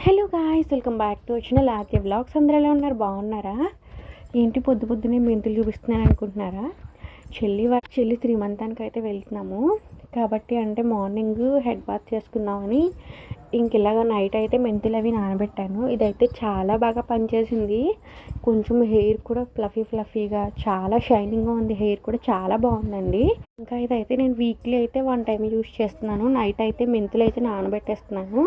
Hello guys welcome back to వచ్చిన లాకే blogs అందరూ ఎలా ఉన్నారు? బాగున్నారా? ఏంటి పొద్దు పొద్దునే మెంతులు చూపిస్తున్నాను అనుకుంటున్నారా? చెల్లి వా చెల్లి శ్రీమంతానికి అయితే వెళ్తున్నాము. కాబట్టి అంటే మార్నింగ్ హెడ్ బాత్ చేసుకుందామని ఇంక ఇలాగ నైట్ అయితే మెంతులు అవి నానబెట్టాను. ఇదైతే చాలా బాగా పనిచేసింది. కొంచెం హెయిర్ కూడా ఫ్లఫీ ఫ్లఫీగా చాలా షైనింగ్గా ఉంది. హెయిర్ కూడా చాలా బాగుందండి. ఇంకా ఇదైతే నేను వీక్లీ అయితే వన్ టైం యూస్ చేస్తున్నాను. నైట్ అయితే మెంతులు అయితే నానబెట్టేస్తున్నాను.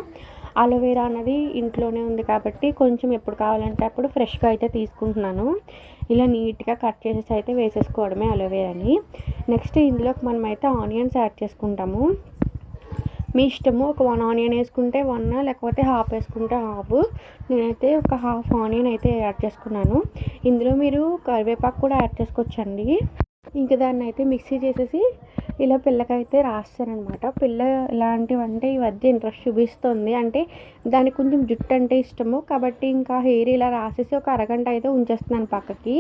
అలోవేరా అనేది ఇంట్లోనే ఉంది కాబట్టి కొంచెం ఎప్పుడు కావాలంటే అప్పుడు ఫ్రెష్గా అయితే తీసుకుంటున్నాను. ఇలా నీట్గా కట్ చేసేసి అయితే వేసేసుకోవడమే అలోవేరాని నెక్స్ట్ ఇందులోకి మనం అయితే ఆనియన్స్ యాడ్ చేసుకుంటాము. మీ ఇష్టము ఒక వన్ ఆనియన్ వేసుకుంటే వన్ లేకపోతే హాఫ్ వేసుకుంటే హాఫ్. నేనైతే ఒక హాఫ్ ఆనియన్ అయితే యాడ్ చేసుకున్నాను. ఇందులో మీరు కరివేపాకు కూడా యాడ్ చేసుకోవచ్చండి. ఇంకా దాన్ని అయితే మిక్సీ చేసేసి ఇలా పిల్లకైతే రాస్తానమాట పిల్ల ఇలాంటివంటే ఈ మధ్య ఇంట్రెస్ట్ చూపిస్తుంది. అంటే దానికి కొంచెం జుట్టు అంటే ఇష్టము. కాబట్టి ఇంకా హెయిర్ ఇలా రాసేసి ఒక అరగంట అయితే ఉంచేస్తున్నాను పక్కకి.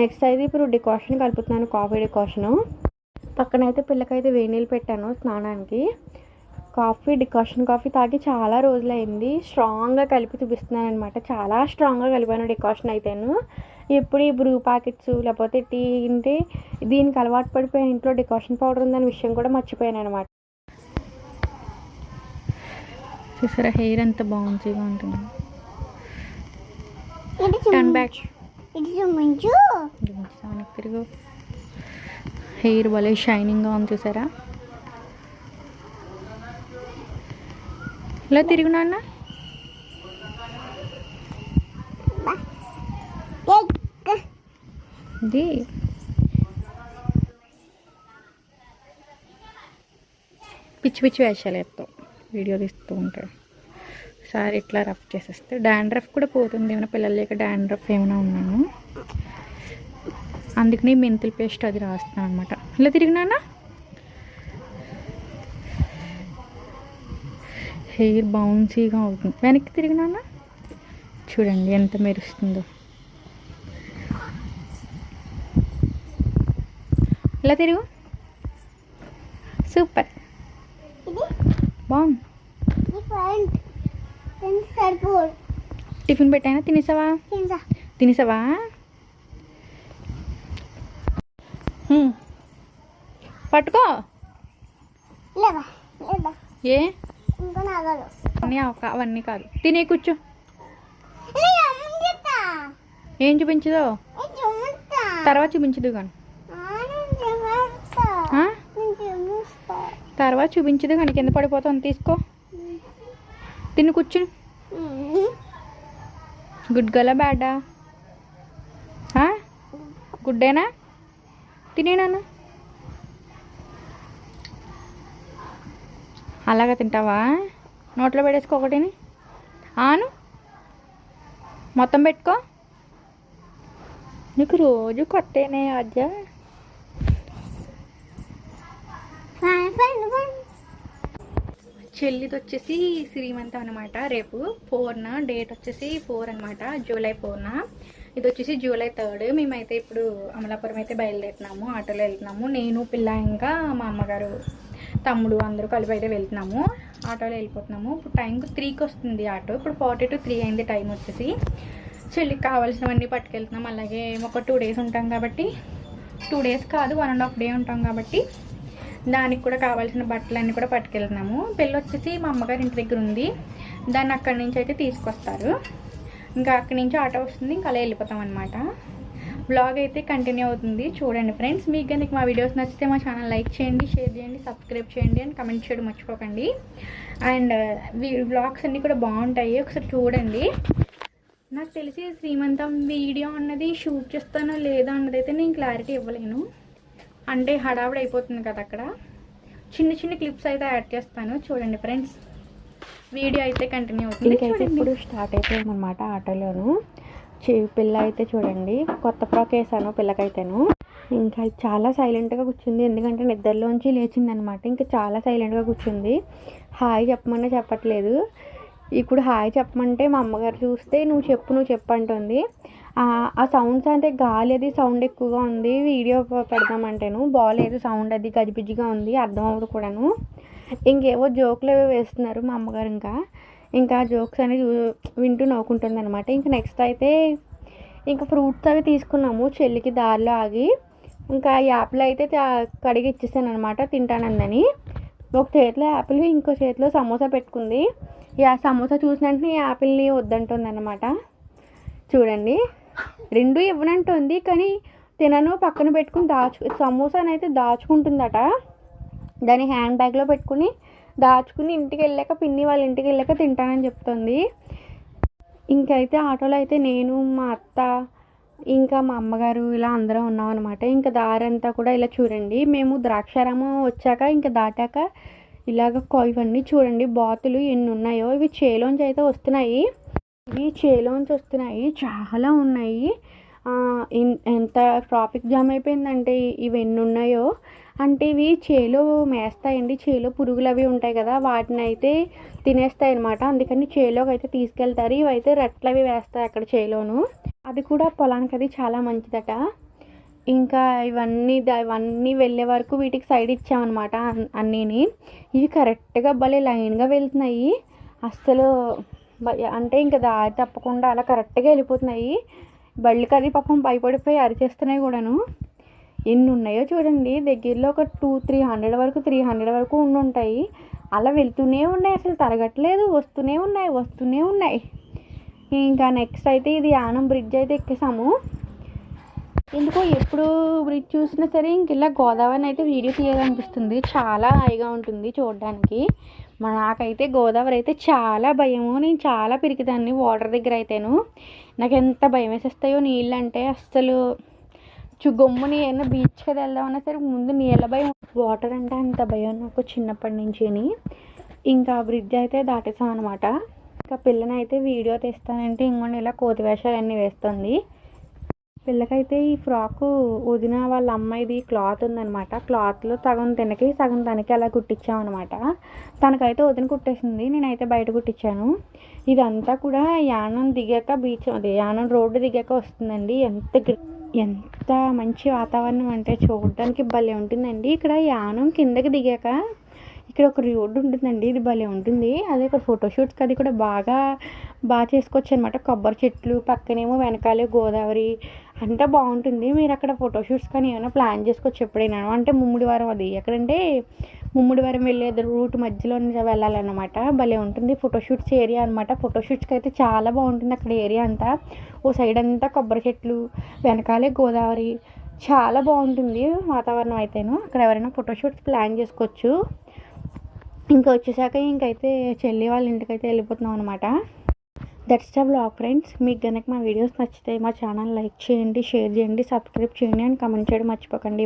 నెక్స్ట్ అయితే ఇప్పుడు డికాషన్ కలుపుతున్నాను కాఫీ డికాషను. పక్కన అయితే పిల్లకైతే వేణీళ్ళు పెట్టాను స్నానానికి. కాఫీ డికాషన్ కాఫీ తాగి చాలా రోజులైంది. స్ట్రాంగ్గా కలిపి చూపిస్తున్నాను అనమాట చాలా స్ట్రాంగ్గా కలిపాను డికాషన్ అయితేను. ఎప్పుడు ఈ బ్రూ ప్యాకెట్స్ లేకపోతే టీ తింటే దీనికి అలవాటు పడిపోయిన. ఇంట్లో డికాషన్ పౌడర్ ఉందనే విషయం కూడా మర్చిపోయాను అనమాట చూసారా హెయిర్ ఎంత బాగుంచిగా ఉంటుంది టర్న్ బ్యాక్ తిరుగు. హెయిర్ భలే షైనింగ్గా ఉంది చూసారా. ఇలా తిరుగు నాన్న. ఇది పిచ్చి పిచ్చి వేషాలు వేస్తాం. వీడియో తీస్తూ ఉంటాడు. సార్ ఇట్లా రఫ్ చేసేస్తే డాండ్రఫ్ కూడా పోతుంది. ఏమైనా పిల్లలు లేక డాండ్రఫ్ ఏమైనా ఉన్నాను అందుకని మెంతుల పేస్ట్ అది రాస్తాను అనమాట ఇలా తిరిగినానా హెయిర్ బౌన్సీగా అవుతుంది. వెనక్కి తిరిగినానా చూడండి ఎంత మెరుస్తుందో. ఇలా తిరుగు? సూపర్ బాగుంది. టిఫిన్ పెట్టానా? తినేసావా? తినేసావా. పట్టుకో. ఏ? అవన్నీ కాదు. తినే కూర్చో. ఏం చూపించదో? తర్వాత చూపించదు కానీ చూపిస్తా ఆ? నేను చూపిస్తా తర్వాత చూపించదు కానీ కింద పడిపోతాను తీసుకో. తిని కూర్చుని. గుడ్ గల బ్యాడా గుడ్డేనా తినేనా అలాగా తింటావా? నోట్లో పెట్టేసుకో ఒకటిని. ఆను మొత్తం పెట్టుకో. నీకు రోజు కొత్తనే అజ్జ చెల్లిది వచ్చేసి శ్రీమంతం అనమాట రేపు ఫోర్న డేట్ వచ్చేసి ఫోర్ అనమాట జూలై ఫోర్న ఇది వచ్చేసి జూలై థర్డ్. మేమైతే ఇప్పుడు అమలాపురం అయితే బయలుదేరుతున్నాము ఆటోలో వెళ్తున్నాము. నేను పిల్ల ఇంకా మా అమ్మగారు తమ్ముడు అందరూ కలిపి అయితే వెళ్తున్నాము ఆటోలో వెళ్ళిపోతున్నాము. ఇప్పుడు టైంకి త్రీకి వస్తుంది ఆటో. ఇప్పుడు ఫార్టీ టు త్రీ అయింది టైం వచ్చేసి. చెల్లికి కావాల్సినవన్నీ పట్టుకెళ్తున్నాం. అలాగే ఒక టూ డేస్ ఉంటాం కాబట్టి టూ డేస్ కాదు వన్ అండ్ హాఫ్ డే ఉంటాం కాబట్టి దానికి కూడా కావాల్సిన బట్టలన్నీ కూడా పట్టుకెళ్తున్నాము. పెళ్ళి వచ్చేసి మా అమ్మగారి ఇంటి దగ్గర ఉంది. దాన్ని అక్కడి నుంచి అయితే తీసుకొస్తారు. ఇంకా అక్కడి నుంచి ఆటో వస్తుంది ఇంకా అలా వెళ్ళిపోతాం అనమాట బ్లాగ్ అయితే కంటిన్యూ అవుతుంది. చూడండి ఫ్రెండ్స్ మీకు కనుక మా వీడియోస్ నచ్చితే మా ఛానల్ లైక్ చేయండి షేర్ చేయండి సబ్స్క్రైబ్ చేయండి అండ్ కమెంట్ చేయడం మర్చిపోకండి. అండ్ బ్లాగ్స్ అన్నీ కూడా బాగుంటాయి. ఒకసారి చూడండి. నాకు తెలిసి శ్రీమంతం వీడియో అన్నది షూట్ చేస్తానో లేదా అన్నది అయితే నేను క్లారిటీ ఇవ్వలేను. అంటే హడావిడి అయిపోతుంది కదా అక్కడ. చిన్న చిన్న క్లిప్స్ అయితే యాడ్ చేస్తాను. చూడండి ఫ్రెండ్స్. వీడియో అయితే కంటిన్యూ అవుతుంది. ఇంకైతే ఇప్పుడు స్టార్ట్ అయిపోయామన్నమాట ఆటోలోను. పిల్ల అయితే చూడండి. కొత్త ఫ్రాక్ వేసాను పిల్లకైతేను. ఇంకా చాలా సైలెంట్గా కూర్చుంది. ఎందుకంటే నిద్రలోంచి లేచింది అనమాట ఇంకా చాలా సైలెంట్గా కూర్చుంది. హాయ్ చెప్పమన్నా చెప్పట్లేదు. ఇప్పుడు హాయ్ చెప్పమంటే మా అమ్మగారు చూస్తే నువ్వు చెప్పు నువ్వు చెప్పు అంటుంది. ఆ సౌండ్స్ అంటే గాలి అది సౌండ్ ఎక్కువగా ఉంది వీడియో పెడదామంటేను. బాగాలేదు సౌండ్ అది గజిబిజిగా ఉంది అర్థం అవ్వదు కూడాను. ఇంకేవో జోకులు ఏవో వేస్తున్నారు మా అమ్మగారు ఇంకా. ఇంకా జోక్స్ అనేది చూ- వింటూ నవ్వుకుంటుంది అనమాట ఇంకా నెక్స్ట్ అయితే ఇంకా ఫ్రూట్స్ అవి తీసుకున్నాము చెల్లికి దారిలో ఆగి. ఇంకా యాపిల్ అయితే కడిగి ఇచ్చేసాను అనమాట తింటానందని. ఒక చేతిలో యాపిల్ ఇంకో చేతిలో సమోసా పెట్టుకుంది. ఈ ఆ సమోసా చూసిన వెంటనే ఈ యాపిల్ని వద్దంటుంది అనమాట చూడండి. రెండు ఇవ్వనంటుంది కానీ తినను పక్కన పెట్టుకుని దాచు సమోసాని అయితే దాచుకుంటుందట. దాని హ్యాండ్ బ్యాగ్లో పెట్టుకుని దాచుకుని ఇంటికి వెళ్ళాక పిన్ని వాళ్ళ ఇంటికి వెళ్ళాక తింటానని చెప్తుంది. ఇంకైతే ఆటోలో అయితే నేను మా అత్త ఇంకా మా అమ్మగారు ఇలా అందరం ఉన్నాం అనమాట ఇంకా దారంతా కూడా ఇలా చూడండి. మేము ద్రాక్షారామం వచ్చాక ఇంకా దాటాక ఇలాగ ఇవన్నీ చూడండి. బాతులు ఎన్ని ఉన్నాయో ఇవి చేలోంచి అయితే వస్తున్నాయి. ఇవి చేలోంచి వస్తున్నాయి. చాలా ఉన్నాయి. ఎంత ట్రాఫిక్ జామ్ అయిపోయిందంటే ఇవి ఎన్ని ఉన్నాయో అంటే ఇవి చేలో మేస్తాయండి. చేలో పురుగులు అవి ఉంటాయి కదా వాటిని అయితే తినేస్తాయి అనమాట అందుకని చేలోకి అయితే తీసుకెళ్తారు. ఇవి అయితే రెట్లు అవి వేస్తాయి అక్కడ చేలోను. అది కూడా పొలానికి అది చాలా మంచిదట. ఇంకా ఇవన్నీ ఇవన్నీ వెళ్ళే వరకు వీటికి సైడ్ ఇచ్చామన్నమాట అన్నీని. ఇవి కరెక్ట్గా భలే లైన్గా వెళ్తున్నాయి. అస్సలు అంటే ఇంకా దారి తప్పకుండా అలా కరెక్ట్గా వెళ్ళిపోతున్నాయి. బళ్ళకి అది పాపం భయపడిపోయి అరిచేస్తున్నాయి కూడాను. ఎన్ని ఉన్నాయో చూడండి. దగ్గరలో ఒక టూ త్రీ హండ్రెడ్ వరకు త్రీ హండ్రెడ్ వరకు ఉండి ఉంటాయి. అలా వెళ్తూనే ఉన్నాయి. అసలు తరగట్లేదు. వస్తూనే ఉన్నాయి. వస్తూనే ఉన్నాయి. ఇంకా నెక్స్ట్ అయితే ఇది యానం బ్రిడ్జ్ అయితే ఎక్కేసాము. ఎందుకో ఎప్పుడు బ్రిడ్జ్ చూసినా సరే ఇంక ఇలా గోదావరిని అయితే వీడియో తీయాలనిపిస్తుంది. చాలా హాయిగా ఉంటుంది చూడడానికి. నాకైతే గోదావరి అయితే చాలా భయము. నేను చాలా పిరికిదాన్ని వాటర్ దగ్గర అయితేను. నాకు ఎంత భయం వేసేస్తాయో నీళ్ళు అంటే అస్సలు చు గమ్ముని ఏమైనా బీచ్ కదా వెళ్దామన్నా సరే ముందు నీళ్ళ భయం. వాటర్ అంటే అంత భయం నాకు చిన్నప్పటి నుంచి ఇంకా బ్రిడ్జ్ అయితే దాటేసాం అనమాట ఇంకా పిల్లని అయితే వీడియో తీస్తానంటే ఇంకొండి ఇలా కోతి వేషాలన్నీ వేస్తుంది. పిల్లకైతే ఈ ఫ్రాక్ వదిన వాళ్ళ అమ్మాయిది క్లాత్ ఉందనమాట క్లాత్లో సగం తినకి సగం తనకి అలా కుట్టించామన్నమాట తనకైతే వదిన కుట్టేసింది నేనైతే బయట కుట్టించాను ఇదంతా కూడా యానం దిగాక బీచ్ అదే యానం రోడ్డు దిగాక వస్తుందండి. ఎంత ఎంత మంచి వాతావరణం అంటే చూడడానికి భలే ఉంటుందండి. ఇక్కడ యానం కిందకి దిగాక ఇక్కడ ఒక రోడ్డు ఉంటుందండి ఇది భలే ఉంటుంది. అదే ఇక్కడ ఫోటోషూట్స్కి అది కూడా బాగా బాగా చేసుకోవచ్చు అనమాట కొబ్బరి చెట్లు పక్కనేమో వెనకాలే గోదావరి అంతా బాగుంటుంది. మీరు అక్కడ ఫోటోషూట్స్ కానీ ఏమైనా ప్లాన్ చేసుకోవచ్చు ఎప్పుడైనా? అంటే ముమ్మిడివారం అది. ఎక్కడంటే ముమ్మిడివారం వెళ్ళే రూట్ మధ్యలో వెళ్ళాలన్నమాట. భలే ఉంటుంది ఫోటోషూట్స్ ఏరియా అనమాట ఫోటోషూట్స్కి అయితే చాలా బాగుంటుంది అక్కడ ఏరియా అంతా. ఓ సైడ్ అంతా కొబ్బరి చెట్లు వెనకాలే గోదావరి. చాలా బాగుంటుంది వాతావరణం అయితేను. అక్కడ ఎవరైనా ఫోటోషూట్స్ ప్లాన్ చేసుకోవచ్చు. ఇంకా వచ్చేసాక ఇంకైతే చెల్లి వాళ్ళ ఇంటికైతే వెళ్ళిపోతున్నాం అనమాట దట్స్ ద బ్లాగ్ ఫ్రెండ్స్ మీకు కనుక మా వీడియోస్ నచ్చితే మా ఛానల్ లైక్ చేయండి షేర్ చేయండి సబ్స్క్రైబ్ చేయండి అండ్ కమెంట్ చేయడం మర్చిపోకండి.